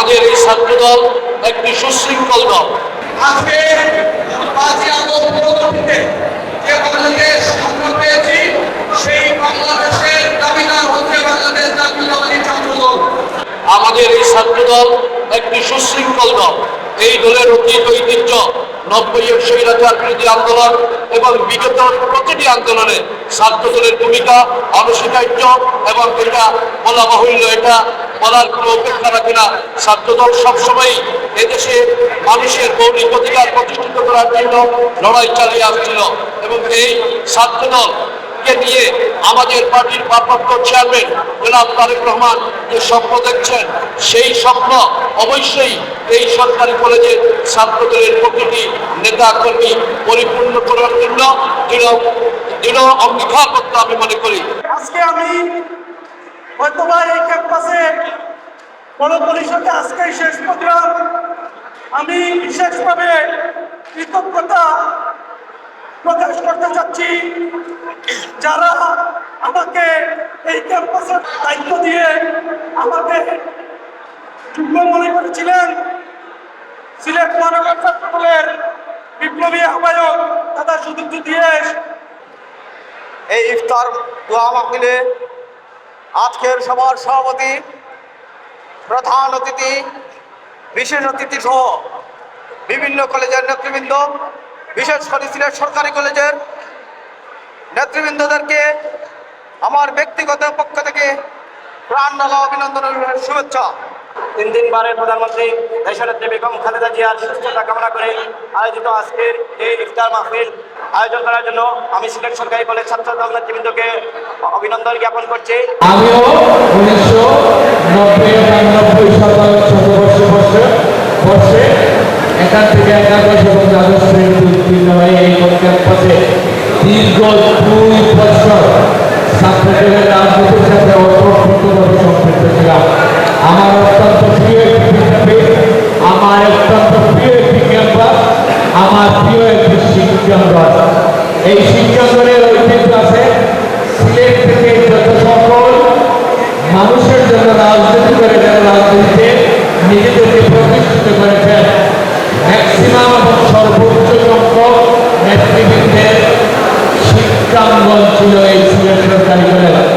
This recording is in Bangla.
আমাদের এই ছাত্রদল একটি সুশৃঙ্খল দল। আজকে পাঁচই আগস্ট পরবর্তীতে যে বাংলাদেশ আমরা পেয়েছি সেই বাংলাদেশের দাবিদার হচ্ছে বাংলাদেশ জাতীয়তাবাদী ছাত্রদল আমাদের এই ছাত্রদল একটি সুশৃঙ্খল দল। এই দলের অতীত ঐতিহ্য, নব্বই স্বৈরাচার বিরোধী আন্দোলন এবং বিগত প্রতিটি আন্দোলনে ছাত্র দলের ভূমিকা অনস্বীকার্য এবং এটা বলা বাহুল্য, এটা বলার কোনো অপেক্ষা রাখে না। ছাত্র দল সবসময়ই এদেশে মানুষের মৌলিক অধিকার প্রতিষ্ঠিত করার জন্য লড়াই চালিয়ে আসছিল এবং এই ছাত্রদল কে নিয়ে আমাদের পার্টির ভারপ্রাপ্ত চেয়ারম্যান জনাব তারেক রহমান যে স্বপ্ন দেখছেন, সেই স্বপ্ন অবশ্যই এই সরকারি কলেজের ছাত্রদলের প্রতিটি নেতা কর্মী পরিপূর্ণ করার জন্য দৃঢ় দৃঢ় অঙ্গীকারবদ্ধ আমি মনে করি। আজকে আমি হয়তোবা এই ক্যাম্পাসে বড় পরিষদে আজকেই শেষ প্রোগ্রাম। আমি বিশেষভাবে কৃতজ্ঞতা প্রকাশ করতে চাচ্ছি। যারা আমাকে এই ক্যাম্পাসের দায়িত্ব দিয়ে আমাকে যোগ্য মনে করেছিলেন। সিলেট মহানগর ছাত্রদলের বিপ্লবী আহ্বায়ক দাদা সুদীপ্ত দিয়েশ। এই ইফতার দোয়া মাহফিলে আজকের সভার সভাপতি, প্রধান অতিথি, বিশেষ অতিথি সহ বিভিন্ন কলেজের নেতৃবৃন্দ, বিশেষ করে সিলেট সরকারি কলেজের নেতৃবৃন্দদেরকে আমার ব্যক্তিগত পক্ষ থেকে প্রাণ ঢালা অভিনন্দনের শুভেচ্ছা। তিন দিনবারের প্রধানমন্ত্রী দেশনেত্রী বেগম খালেদা জিয়ার সুস্থতা কামনা করে আয়োজিত আজকের এই ইফতার মাহফিল আয়োজন করার জন্য আমি সিলেট সরকারি কলেজ ছাত্র নেতৃবৃন্দকে অভিনন্দন জ্ঞাপন করছি। আমিও এই শিক্ষাঙ্গনের ঐতিহ্য আছে। সিলেট থেকে যত সকল মানুষের জন্য রাজনীতি করে যারা রাজনীতিতে, নিজেদেরকে প্রতিষ্ঠিত করেছেন ম্যাক্সিমাম এবং সর্বোচ্চ সংখ্যক নেতৃবৃন্দের শিক্ষাঙ্গন ছিল এই সিলেট সরকারি কলেজ।